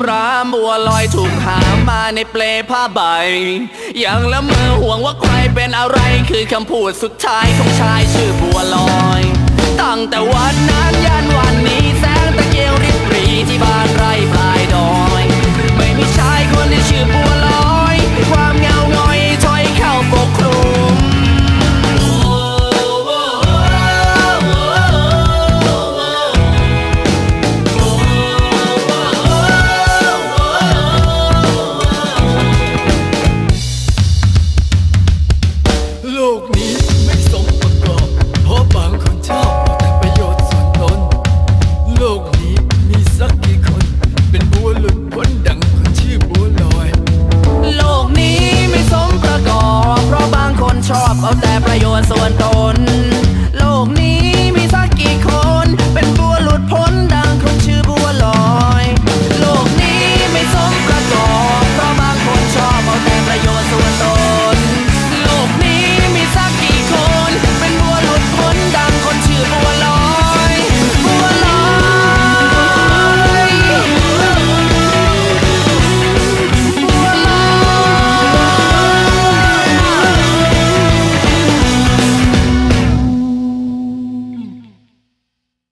ำราบัวลอยถูกหามาในเปลผ้าใบยัางละเมอห่วงว่าใครเป็นอะไรคือคำพูดสุดท้ายของชายชื่อบัวลอย ตั้งแต่วันนั้นยันวันนี้แสงตะเกียงริบรีที่บ้านไร่ปลายดอย ไม่มีชายคนที่ชื่อบัวลอย